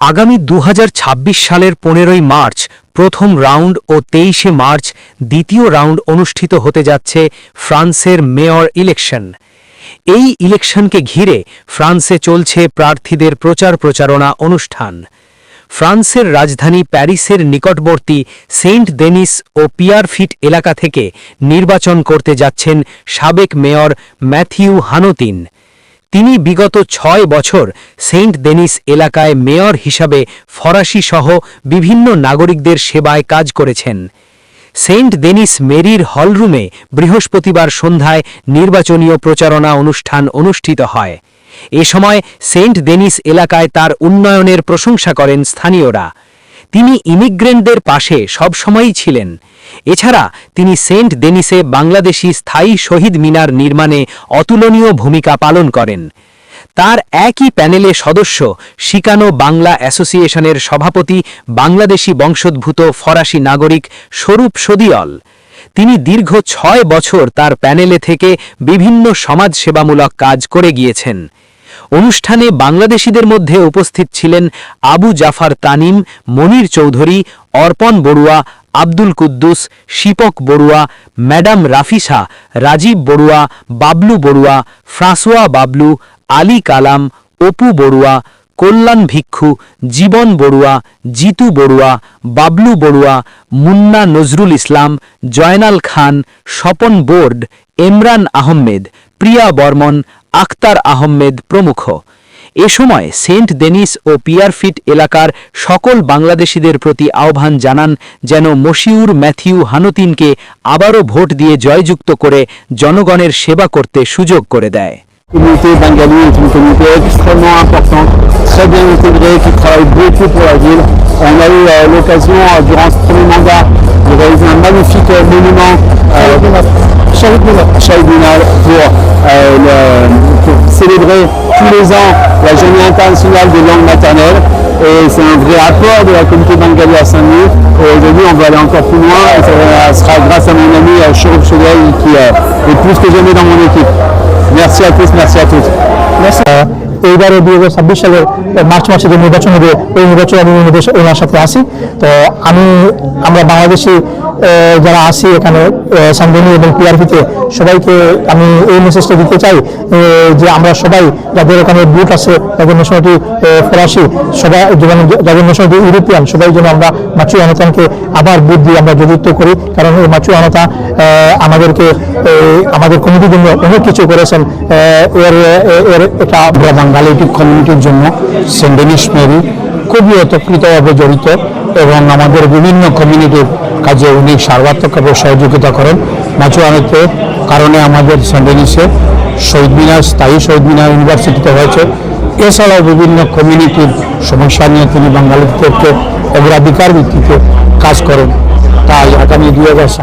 আগামী দু হাজার ছাব্বিশ সালের পনেরোই মার্চ, প্রথম রাউন্ড ও তেইশে মার্চ দ্বিতীয় রাউন্ড অনুষ্ঠিত হতে যাচ্ছে ফ্রান্সের মেয়র ইলেকশন। এই ইলেকশনকে ঘিরে ফ্রান্সে চলছে প্রার্থীদের প্রচার প্রচারণা অনুষ্ঠান। ফ্রান্সের রাজধানী প্যারিসের নিকটবর্তী সেন্ট দেনিস ও পিয়ারফিট এলাকা থেকে নির্বাচন করতে যাচ্ছেন সাবেক মেয়র ম্যাথিউ হানোতিন। তিনি বিগত ছয় বছর সেন্ট দেনিস এলাকায় মেয়র হিসাবে ফরাসি সহ বিভিন্ন নাগরিকদের সেবায় কাজ করেছেন। সেন্ট দেনিস মেরির হলরুমে বৃহস্পতিবার সন্ধ্যায় নির্বাচনীয় প্রচারণা অনুষ্ঠান অনুষ্ঠিত হয়। এ সময় সেন্ট দেনিস এলাকায় তার উন্নয়নের প্রশংসা করেন স্থানীয়রা। তিনি ইমিগ্রেন্টদের পাশে সবসময়ই ছিলেন। এছাড়া তিনি সেন্ট দেনিসে বাংলাদেশি স্থায়ী শহীদ মিনার নির্মাণে অতুলনীয় ভূমিকা পালন করেন। তার একই প্যানেলে সদস্য শিকানো বাংলা অ্যাসোসিয়েশনের সভাপতি, বাংলাদেশি বংশোদ্ভূত ফরাসি নাগরিক স্বরূপ সদিয়ল। তিনি দীর্ঘ ছয় বছর তার প্যানেলে থেকে বিভিন্ন সমাজসেবামূলক কাজ করে গিয়েছেন। অনুষ্ঠানে বাংলাদেশিদের মধ্যে উপস্থিত ছিলেন Abu Jafar Tanim, Monir Chowdhury, Arpan Barua Abdul Kuddus, Shipak Barua, madam Rafisa Rajib Barua, Bablu Barua, François Bablu, Ali Kalam, Apu Barua, Kalyan Bhikkhu, Jibon Barua, Jitu Barua, Bablu Barua, Munna Nazrul Islam, Joynal Khan, Swapan board Emran Ahmed, Priya Barman Akter Ahmed প্রমুখ। এ সময় Saint Denis ও পিয়ারফিট এলাকার সকল বাংলাদেশিদের প্রতি আহ্বান জানান যেন মশিউর ম্যাথিউ হানতিনকে আবারও ভোট দিয়ে জয়যুক্ত করে জনগণের সেবা করতে সুযোগ করে দেয় communauté bengali est une communauté extrêmement importante, très bien intégrée, qui travaille beaucoup pour la ville. On a eu euh, l'occasion, euh, durant ce premier mandat, de réaliser un magnifique euh, monument euh, Shahid Minar pour, euh, le- pour célébrer tous les ans la journée internationale des langues maternelles. Et c'est un vrai apport de la communauté bengali à Saint-Denis. Et aujourd'hui, on va aller encore plus loin. Et ça va- sera grâce à mon ami euh, Shurub Chodel, qui euh, est plus que jamais dans mon équipe. Merci à tous, merci à toutes. এইবারে দুই হাজার ছাব্বিশ সালের March মাসে যে নির্বাচন হবে ওই নির্বাচনে আমি ওনাদের সা- ওনার সাথে আসি তো আমি আমরা বাংলাদেশি আহ, যারা আছি এখানে সামদানি এবং পিআরপিতে সবাইকে আমি এই মেসেজটা দিতে চাই যে আমরা সবাই, যাদের ওখানে বুট আছে, যাদের নেশনালিটি ফরাসি, সবাই যেমন যাদের নেশনালিটি ইউরোপিয়ান সবাই যেন আমরা মাচু আনতানকে আবার বুট দিয়ে আমরা যুক্ত করি। কারণ এই মাচু আনতা আমাদেরকে আমাদের কমিটির জন্য অনেক কিছু করেছেন। এর এর এটা বাঙালি কমিউনিটির জন্য সেন্ট ডেনিস মেরি খুবই ওতপ্রোতভাবে জড়িত। এবং আমাদের বিভিন্ন কমিউনিটির কাজে উনি সার্বাত্মকভাবে সহযোগিতা করেন। মাচুয়ানেতে কারণে আমাদের সেন্ডেনিসে শহীদ মিনার, স্থায়ী শহীদ মিনার ইউনিভার্সিটিতে হয়েছে। এছাড়াও বিভিন্ন কমিউনিটির সমস্যা নিয়ে তিনি বাঙালিদেরকে অগ্রাধিকার ভিত্তিতে কাজ করেন। তাই আগামী দুই হাজার